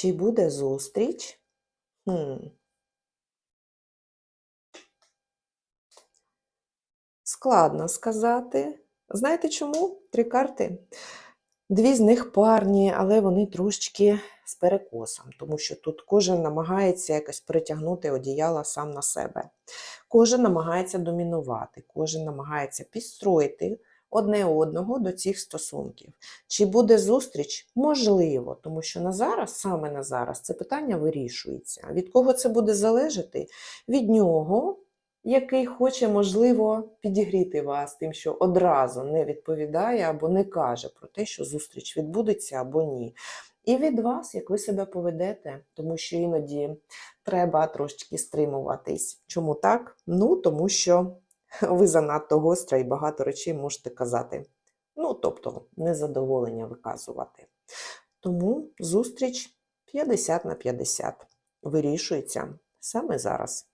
Чи буде зустріч? Хм. Складно сказати. Знаєте чому? Три карти. Дві з них парні, але вони трошечки з перекосом, тому що тут кожен намагається якось притягнути одіяло сам на себе. Кожен намагається домінувати, кожен намагається підстроїти одне одного до цих стосунків. Чи буде зустріч? Можливо, тому що на зараз, саме на зараз, це питання вирішується. Від кого це буде залежати? Від нього, який хоче, можливо, підігріти вас тим, що одразу не відповідає або не каже про те, що зустріч відбудеться або ні. І від вас, як ви себе поведете, тому що іноді треба трошечки стримуватись. Чому так? Ну, тому що ви занадто гостра і багато речей можете казати. Ну, тобто, незадоволення виказувати. Тому зустріч 50 на 50 вирішується саме зараз.